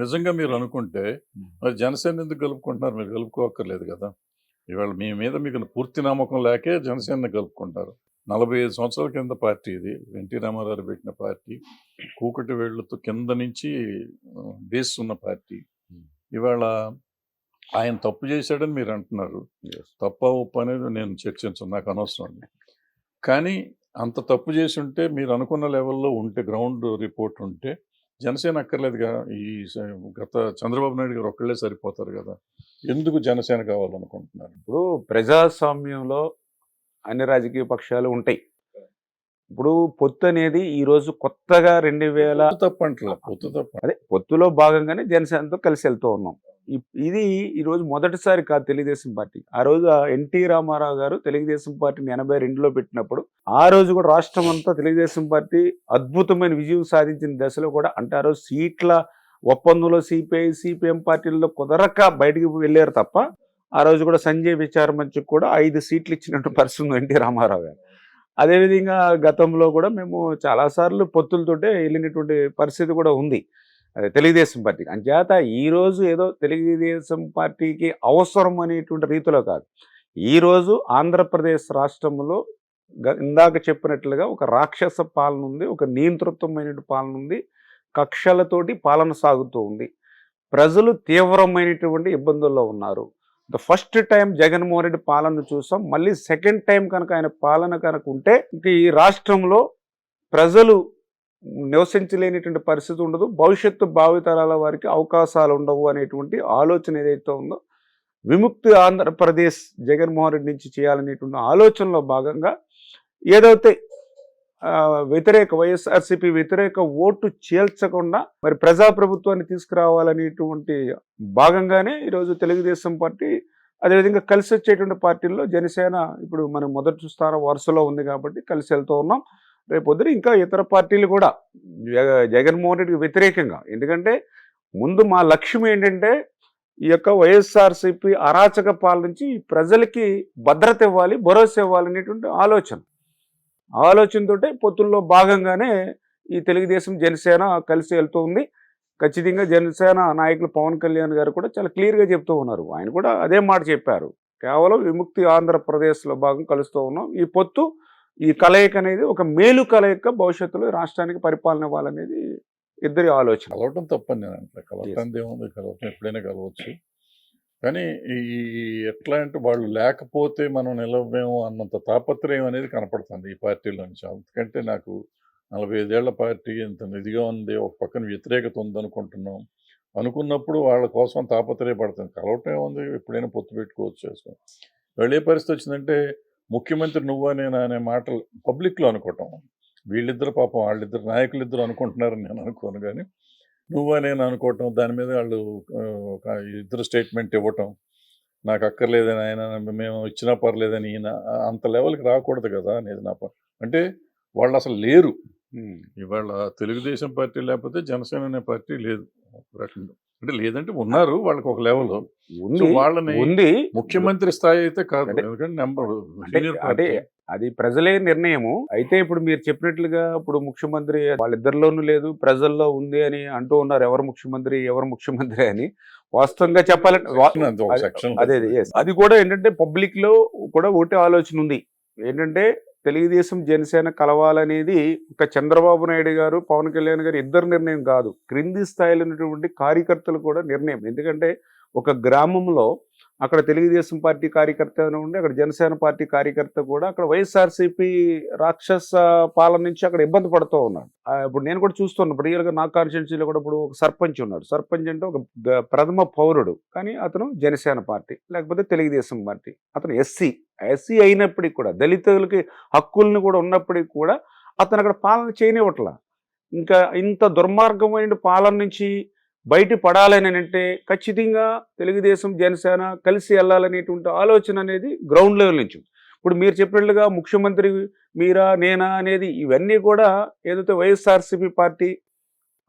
నిజంగా మీరు అనుకుంటే మరి జనసేన ఎందుకు కలుపుకుంటున్నారు మీరు కలుపుకోక్కర్లేదు కదా. ఇవాళ మీ మీద మీకు పూర్తి నమ్మకం లేకే జనసేన కలుపుకుంటారు నలభై ఐదు సంవత్సరాల కింద పార్టీ ఇది. ఎన్టీ రామారావు పెట్టిన పార్టీ. కూకటి వేళ్ళతో కింద నుంచి బేస్ ఉన్న పార్టీ. ఇవాళ ఆయన తప్పు చేశాడని మీరు అంటున్నారు. తప్ప ఉప్పు అనేది నేను చర్చించను. నాకు అనవసరం కానీ అంత తప్పు చేసి ఉంటే మీరు అనుకున్న లెవెల్లో ఉంటే గ్రౌండ్ రిపోర్ట్ ఉంటే జనసేన అక్కర్లేదుగా ఈ స- గత చంద్రబాబు నాయుడు గారు ఒక్కళ్ళే సరిపోతారు కదా. ఎందుకు జనసేన కావాలనుకుంటున్నారు? ఇప్పుడు ప్రజాస్వామ్యంలో అన్ని రాజకీయ పక్షాలు ఉంటాయి. ఇప్పుడు పొత్తు అనేది ఈ రోజు కొత్తగా రెండు వేల పొత్తు తప్పు అంటలే పొత్తు తప్పు అదే పొత్తులో భాగంగానే జనసేనతో కలిసి వెళ్తూ ఉన్నాం. ఇది ఈరోజు మొదటిసారి కాదు తెలుగుదేశం పార్టీ. ఆ రోజు ఎన్టీ రామారావు గారు తెలుగుదేశం పార్టీని ఎనభై రెండులో పెట్టినప్పుడు ఆ రోజు కూడా రాష్ట్రం అంతా తెలుగుదేశం పార్టీ అద్భుతమైన విజయం సాధించిన దశలో కూడా అంటే ఆ రోజు సీట్ల ఒప్పందంలో సిపిఐ సిపిఎం పార్టీల్లో కుదరక బయటికి వెళ్ళారు తప్ప ఆ రోజు కూడా సంజయ్ విచార కూడా ఐదు సీట్లు ఇచ్చినట్టు పరిస్థితి ఉంది ఎన్టీ రామారావు గారు. అదేవిధంగా గతంలో కూడా మేము చాలాసార్లు పొత్తులతోటే వెళ్ళినటువంటి పరిస్థితి కూడా ఉంది. అదే తెలుగుదేశం పార్టీకి. అంచేత ఈరోజు ఏదో తెలుగుదేశం పార్టీకి అవసరం అనేటువంటి రీతిలో కాదు. ఈరోజు ఆంధ్రప్రదేశ్ రాష్ట్రంలో ఇందాక చెప్పినట్లుగా ఒక రాక్షస పాలన ఉంది ఒక నియంతృత్వమైన పాలన ఉంది కక్షలతోటి పాలన సాగుతూ ఉంది. ప్రజలు తీవ్రమైనటువంటి ఇబ్బందుల్లో ఉన్నారు. The first time Jaganmohan Reddy పాలన చూసాం మళ్ళీ సెకండ్ టైం కనుక ఆయన పాలన కనుక ఉంటే ఈ రాష్ట్రంలో ప్రజలు నివసించలేనిటువంటి పరిస్థితి ఉండదు. భవిష్యత్తు భావితరాల వారికి అవకాశాలు ఉండవు అనేటువంటి ఆలోచన ఏదైతే ఉందో విముక్తి ఆంధ్రప్రదేశ్ జగన్మోహన్ రెడ్డి నుంచి చేయాలనేటువంటి ఆలోచనలో భాగంగా ఏదైతే వ్యతిరేక వైఎస్ఆర్సీపీ వ్యతిరేక ఓటు చేల్చకుండా మరి ప్రజాప్రభుత్వాన్ని తీసుకురావాలనేటువంటి భాగంగానే ఈరోజు తెలుగుదేశం పార్టీ అదేవిధంగా కలిసి వచ్చేటువంటి పార్టీల్లో జనసేన ఇప్పుడు మనం మొదటి స్థానం వరుసలో ఉంది కాబట్టి కలిసి వెళ్తూ ఉన్నాం. రేపు ఇంకా ఇతర పార్టీలు కూడా జగ- జగన్మోహన్ రెడ్డికి వ్యతిరేకంగా. ఎందుకంటే ముందు మా లక్ష్యం ఏంటంటే ఈ యొక్క వైఎస్ఆర్సీపీ అరాచక పాల నుంచి ఈ ప్రజలకి భద్రత ఇవ్వాలి భరోసా ఇవ్వాలి అనేటువంటి ఆలోచన. ఆలోచనతోటే పొత్తుల్లో భాగంగానే ఈ తెలుగుదేశం జనసేన కలిసి వెళ్తూ ఉంది. ఖచ్చితంగా జనసేన నాయకులు పవన్ కళ్యాణ్ గారు కూడా చాలా క్లియర్గా చెప్తూ ఉన్నారు. ఆయన కూడా అదే మాట చెప్పారు. కేవలం విముక్తి ఆంధ్రప్రదేశ్లో భాగం కలుస్తూ ఉన్నాం. ఈ పొత్తు ఈ కలయిక అనేది ఒక మేలు కలయిక భవిష్యత్తులో రాష్ట్రానికి పరిపాలన ఇవ్వాలనేది ఇద్దరి ఆలోచన. కలవటం తప్పని నేను అంటే కలవటం ఏముంది? కలవటం ఎప్పుడైనా కలవచ్చు. కానీ ఈ ఎట్లా అంటే వాళ్ళు లేకపోతే మనం నిలవేమో అన్నంత తాపత్రయం అనేది కనపడుతుంది ఈ పార్టీలో నుంచి అందుకంటే నాకు నలభై ఐదేళ్ళ పార్టీ ఇంత నిధిగా ఉంది ఒక పక్కన వ్యతిరేకత ఉందనుకుంటున్నాం. అనుకున్నప్పుడు వాళ్ళ కోసం తాపత్రయపడుతుంది కలవటం ఏముంది? ఎప్పుడైనా పొత్తు పెట్టుకోవచ్చు. వెళ్ళే పరిస్థితి వచ్చిందంటే ముఖ్యమంత్రి నువ్వా నేనా అనే మాటలు పబ్లిక్లో అనుకోవటం. వీళ్ళిద్దరు పాపం వాళ్ళిద్దరు నాయకులు ఇద్దరు అనుకుంటున్నారని నేను అనుకోను కానీ నువ్వా నేను అనుకోవటం దాని మీద వాళ్ళు ఇద్దరు స్టేట్మెంట్ ఇవ్వటం నాకు అక్కర్లేదని ఆయన మేము ఇచ్చినా పర్లేదని ఈయన అంత లెవెల్కి రాకూడదు కదా అనేది నా అంటే వాళ్ళు అసలు లేరు. ఇవాళ తెలుగుదేశం పార్టీ లేకపోతే జనసేన అనే పార్టీ లేదు. రకంగా. అంటే లేదంటే ఉన్నారు వాళ్ళకి ఒక లెవెల్ ఉంది వాళ్ళని ఉంది. ముఖ్యమంత్రి స్థాయి అయితే కాదు. ఎందుకంటే నెంబర్ అంటే అది ప్రజలే నిర్ణయము. అయితే ఇప్పుడు మీరు చెప్పినట్లుగా ఇప్పుడు ముఖ్యమంత్రి వాళ్ళిద్దరిలోనూ లేదు ప్రజల్లో ఉంది అని అంటూ ఉన్నారు ఎవరు ముఖ్యమంత్రి ఎవరు ముఖ్యమంత్రి అని. వాస్తవంగా చెప్పాలంటే అది-. అది కూడా ఏంటంటే పబ్లిక్లో కూడా ఒకటే ఆలోచన ఉంది. ఏంటంటే తెలుగుదేశం జనసేన కలవాలనేది ఒక చంద్రబాబు నాయుడు గారు పవన్ కళ్యాణ్ గారు ఇద్దరు నిర్ణయం కాదు. క్రింది స్థాయిలో ఉన్నటువంటి కార్యకర్తలు కూడా నిర్ణయం. ఎందుకంటే ఒక గ్రామంలో అక్కడ తెలుగుదేశం పార్టీ కార్యకర్త ఉండి అక్కడ జనసేన పార్టీ కార్యకర్త కూడా అక్కడ వైఎస్ఆర్సీపీ రాక్షస పాలన నుంచి అక్కడ ఇబ్బంది పడుతూ ఉన్నాడు ఇప్పుడు నేను కూడా చూస్తున్నాను ఇప్పుడు రియల్గా నా కాన్స్టిట్యున్సీలో కూడా ఇప్పుడు ఒక సర్పంచ్ ఉన్నాడు. సర్పంచ్ అంటే ఒక ప్రథమ పౌరుడు కానీ అతను జనసేన పార్టీ లేకపోతే తెలుగుదేశం పార్టీ. అతను ఎస్సీ ఎస్సీ అయినప్పటికీ కూడా దళితులకి హక్కులను కూడా ఉన్నప్పటికీ కూడా అతను అక్కడ పాలన చేయనివ్వట్లా. ఇంకా ఇంత దుర్మార్గమైన పాలన నుంచి బయట పడాలని అంటే ఖచ్చితంగా తెలుగుదేశం జనసేన కలిసి వెళ్ళాలనేటువంటి ఆలోచన అనేది గ్రౌండ్ లెవెల్ నుంచి ఇప్పుడు మీరు చెప్పినట్లుగా ముఖ్యమంత్రి మీరా నేనా అనేది ఇవన్నీ కూడా ఏదైతే వైఎస్ఆర్సీపీ పార్టీ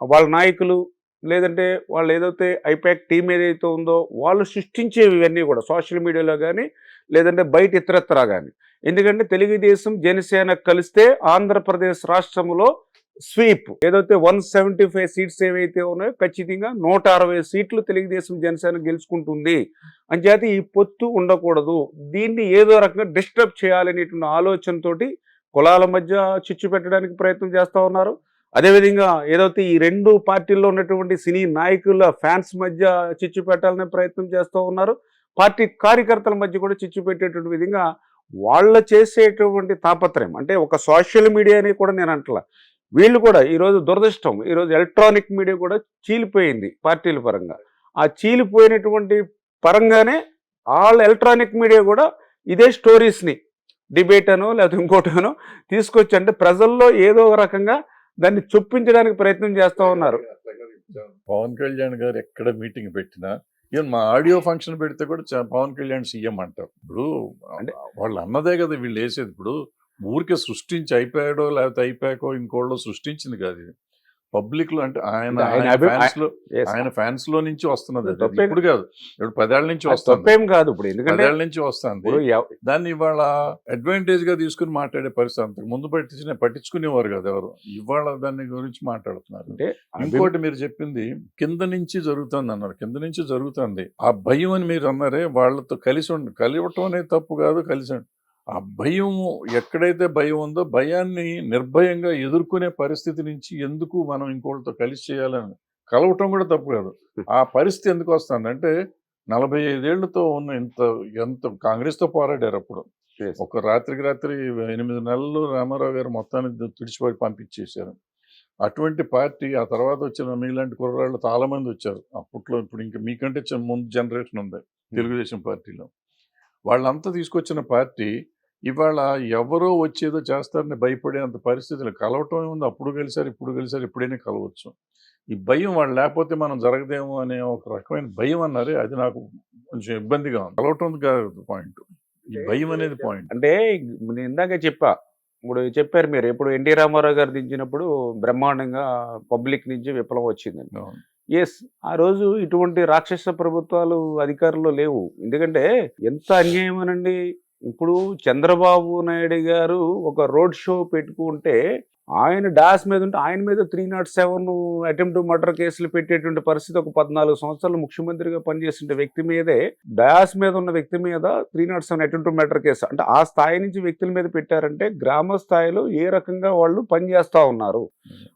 వాళ్ళ నాయకులు లేదంటే వాళ్ళు ఏదైతే ఐపాక్ టీం ఏదైతే ఉందో వాళ్ళు సృష్టించేవి ఇవన్నీ కూడా సోషల్ మీడియాలో కానీ లేదంటే బయట ఇతరత్రా కానీ ఎందుకంటే తెలుగుదేశం జనసేన కలిస్తే ఆంధ్రప్రదేశ్ రాష్ట్రంలో స్వీప్. ఏదైతే వన్ సెవెంటీ ఫైవ్ సీట్స్ ఏవైతే ఉన్నాయో ఖచ్చితంగా నూట అరవై సీట్లు తెలుగుదేశం జనసేన గెలుచుకుంటుంది. అంచేత ఈ పొత్తు ఉండకూడదు. దీన్ని ఏదో రకంగా డిస్టర్బ్ చేయాలనేటువంటి ఆలోచనతోటి కులాల మధ్య చిచ్చు పెట్టడానికి ప్రయత్నం చేస్తూ ఉన్నారు. అదేవిధంగా ఏదైతే ఈ రెండు పార్టీల్లో ఉన్నటువంటి సినీ నాయకుల ఫ్యాన్స్ మధ్య చిచ్చు పెట్టాలనే ప్రయత్నం చేస్తూ ఉన్నారు. పార్టీ కార్యకర్తల మధ్య కూడా చిచ్చు పెట్టేటువంటి విధంగా వాళ్ళ చేసేటువంటి తాపత్రయం. అంటే ఒక సోషల్ మీడియాని కూడా నేను అంటలా. వీళ్ళు కూడా ఈరోజు దురదృష్టం. ఈరోజు ఎలక్ట్రానిక్ మీడియా కూడా చీలిపోయింది పార్టీల పరంగా. ఆ చీలిపోయినటువంటి పరంగానే ఆల్ ఎలక్ట్రానిక్ మీడియా కూడా ఇదే స్టోరీస్ని డిబేట్ అనో లేకపోతే ఇంకోటనో తీసుకొచ్చి అంటే ప్రజల్లో ఏదో ఒక రకంగా దాన్ని చొప్పించడానికి ప్రయత్నం చేస్తూ ఉన్నారు. పవన్ కళ్యాణ్ గారు ఎక్కడ మీటింగ్ పెట్టినా ఈవెన్ మా ఆడియో ఫంక్షన్ పెడితే కూడా చ- పవన్ కళ్యాణ్ సీఎం అంటారు. ఇప్పుడు అంటే- వాళ్ళు అన్నదే కదా వీళ్ళు వేసేది. ఇప్పుడు ఊరికే సృష్టించి అయిపోయాడో లేకపోతే అయిపోయాకో ఇంకోళ్ళో సృష్టించింది కాదు ఇది. పబ్లిక్లో అంటే ఆయన ఆయన ఫ్యాన్స్లో నుంచి వస్తున్నది ఇప్పుడు కాదు. ఇప్పుడు పదేళ్ళ నుంచి తప్పేం కాదు ఇప్పుడు. ఎందుకంటే పదేళ్ళ నుంచి వస్తుంది. దాన్ని ఇవాళ అడ్వాంటేజ్గా తీసుకుని మాట్లాడే పరిస్థితి అంతకు ముందు పట్టించిన పట్టించుకునేవారు కదా ఎవరు. ఇవాళ దాని గురించి మాట్లాడుతున్నారు. అంటే ఇంకోటి మీరు చెప్పింది కింద నుంచి జరుగుతుంది అన్నారు. కింద నుంచి జరుగుతుంది. ఆ భయం అని మీరు అన్నారే వాళ్ళతో కలిసి ఉండి కలివటం అనేది తప్పు కాదు కలిసి ఉండి ఆ భయం ఎక్కడైతే భయం ఉందో భయాన్ని నిర్భయంగా ఎదుర్కొనే పరిస్థితి నుంచి ఎందుకు మనం ఇంకోళ్ళతో కలిసి చేయాలని కలవటం కూడా తప్పు కాదు. ఆ పరిస్థితి ఎందుకు వస్తుంది అంటే నలభై ఐదేళ్ళతో ఉన్న ఇంత ఎంత కాంగ్రెస్తో పోరాడారు అప్పుడు. ఒక రాత్రికి రాత్రి ఎనిమిది నెలలు రామారావు గారు మొత్తాన్ని తుడిచిపోయి పంపించేశారు. అటువంటి పార్టీ ఆ తర్వాత వచ్చిన మీలాంటి కుర్రాళ్ళు చాలా మంది వచ్చారు. అప్పట్లో ఇప్పుడు ఇంకా మీకంటే ముందు జనరేషన్ ఉంది తెలుగుదేశం పార్టీలో. వాళ్ళంతా తీసుకొచ్చిన పార్టీ ఇవాళ ఎవరో వచ్చేదో చేస్తారని భయపడేంత పరిస్థితులు కలవటం ఉంది. అప్పుడు కలిసారు ఇప్పుడు కలిసారు ఎప్పుడైనా కలవచ్చు. ఈ భయం వాళ్ళు లేకపోతే మనం జరగదేమో అనే ఒక రకమైన భయం అన్నారే అది నాకు కొంచెం ఇబ్బందిగా ఉంది. కలవటం కాదు పాయింట్. ఈ భయం అనేది పాయింట్. అంటే నేను ఇందాక చెప్పా. ఇప్పుడు చెప్పారు మీరు ఇప్పుడు ఎన్టీ రామారావు గారు దించినప్పుడు బ్రహ్మాండంగా పబ్లిక్ నుంచి విప్లవం వచ్చిందని ఎస్ ఆ రోజు ఇటువంటి రాక్షస ప్రభుత్వాలు అధికారంలో లేవు. ఎందుకంటే ఎంత అన్యాయం అనండి ఇప్పుడు చంద్రబాబు నాయుడు గారు ఒక రోడ్ షో పెట్టుకుంటే ఆయన డాస్ మీద ఉంటే ఆయన మీద three naught seven attempt murder కేసులు పెట్టేటువంటి పరిస్థితి ఒక పద్నాలుగు సంవత్సరాలు ముఖ్యమంత్రిగా పనిచేసిన వ్యక్తి మీదే డాస్ మీద ఉన్న వ్యక్తి మీద three naught seven attempt murder case. అంటే ఆ స్థాయి నుంచి వ్యక్తుల మీద పెట్టారంటే గ్రామ స్థాయిలో ఏ రకంగా వాళ్ళు పనిచేస్తూ ఉన్నారు.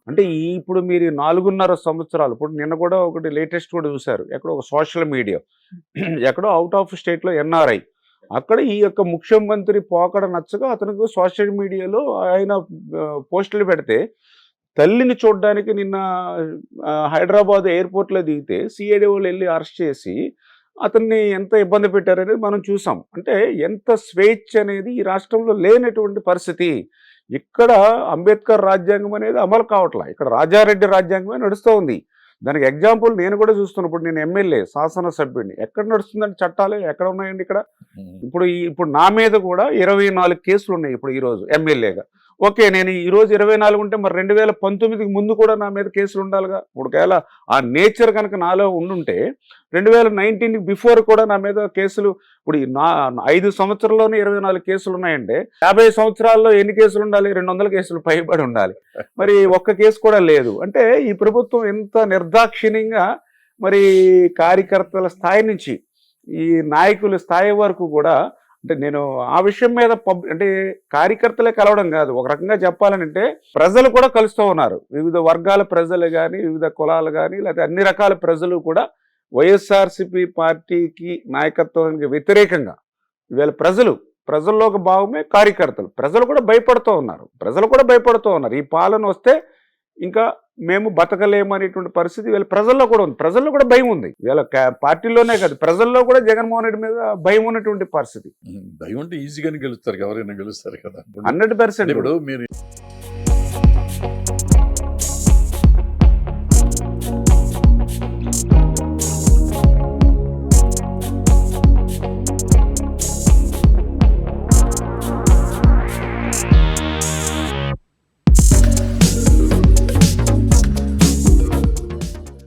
అంటే ఈ ఇప్పుడు మీరు నాలుగున్నర సంవత్సరాలు ఇప్పుడు నిన్న కూడా ఒకటి లేటెస్ట్ కూడా చూశారు ఎక్కడో ఒక సోషల్ మీడియా ఎక్కడో అవుట్ ఆఫ్ స్టేట్లో ఎన్ఆర్ఐ అక్కడ ఈ యొక్క ముఖ్యమంత్రి పోకడ నచ్చగా అతనికి సోషల్ మీడియాలో ఆయన పోస్టులు పెడితే తల్లిని చూడడానికి నిన్న హైదరాబాద్ ఎయిర్పోర్ట్లో దిగితే సిఐడి వాళ్ళు వెళ్ళి అరెస్ట్ చేసి అతన్ని ఎంత ఇబ్బంది పెట్టారనేది మనం చూసాం. అంటే ఎంత స్వేచ్ఛ అనేది ఈ రాష్ట్రంలో లేనటువంటి పరిస్థితి. ఇక్కడ అంబేద్కర్ రాజ్యాంగం అనేది అమలు కావట్లా. ఇక్కడ రాజారెడ్డి రాజ్యాంగమే నడుస్తూ ఉంది దానికి ఎగ్జాంపుల్ నేను కూడా చూస్తున్నాను ఇప్పుడు నేను ఎమ్మెల్యే శాసనసభ్యుడిని. ఎక్కడ నడుస్తుందండి చట్టాలు? ఎక్కడ ఉన్నాయండి ఇక్కడ? ఇప్పుడు ఇప్పుడు నా మీద కూడా ఇరవై నాలుగు కేసులు ఉన్నాయి ఇప్పుడు ఈరోజు ఎమ్మెల్యేగా. ఓకే నేను ఈరోజు ఇరవై నాలుగు ఉంటే మరి రెండు వేల పంతొమ్మిదికి ముందు కూడా నా మీద కేసులు ఉండాలిగా? ఇప్పుడు ఒకవేళ ఆ నేచర్ కనుక నాలో ఉండుంటే రెండు వేల నైన్టీన్ బిఫోర్ కూడా నా మీద కేసులు ఇప్పుడు ఈ నా ఐదు సంవత్సరాల్లోనే ఇరవై నాలుగు కేసులు ఉన్నాయంటే యాభై సంవత్సరాల్లో ఎన్ని కేసులు ఉండాలి? రెండు వందల కేసులు పైబడి ఉండాలి. మరి ఒక్క కేసు కూడా లేదు. అంటే ఈ ప్రభుత్వం ఎంత నిర్దాక్షిణ్యంగా మరి కార్యకర్తల స్థాయి నుంచి ఈ నాయకుల స్థాయి వరకు కూడా అంటే నేను ఆ విషయం మీద పబ్ అంటే కార్యకర్తలే కలవడం కాదు. ఒక రకంగా చెప్పాలంటే ప్రజలు కూడా కలుస్తూ ఉన్నారు. వివిధ వర్గాల ప్రజలు కానీ వివిధ కులాలు కానీ లేకపోతే అన్ని రకాల ప్రజలు కూడా వైఎస్ఆర్సిపి పార్టీకి నాయకత్వానికి వ్యతిరేకంగా వీళ్ళ ప్రజలు ప్రజల్లో ఒక భాగమే కార్యకర్తలు. ప్రజలు కూడా భయపడుతూ ఉన్నారు. ప్రజలు కూడా భయపడుతూ ఉన్నారు. ఈ పాలన వస్తే ఇంకా మేము బతకలేమనేటువంటి పరిస్థితి వీళ్ళ ప్రజల్లో కూడా ఉంది. ప్రజల్లో కూడా భయం ఉంది. వీళ్ళ పార్టీలోనే కాదు ప్రజల్లో కూడా జగన్మోహన్ రెడ్డి మీద భయం ఉన్నటువంటి పరిస్థితి. భయం ఉంటే ఈజీగానే గెలుస్తారు ఎవరైనా గెలుస్తారు కదా. Hundred percent. ఇప్పుడు మీరు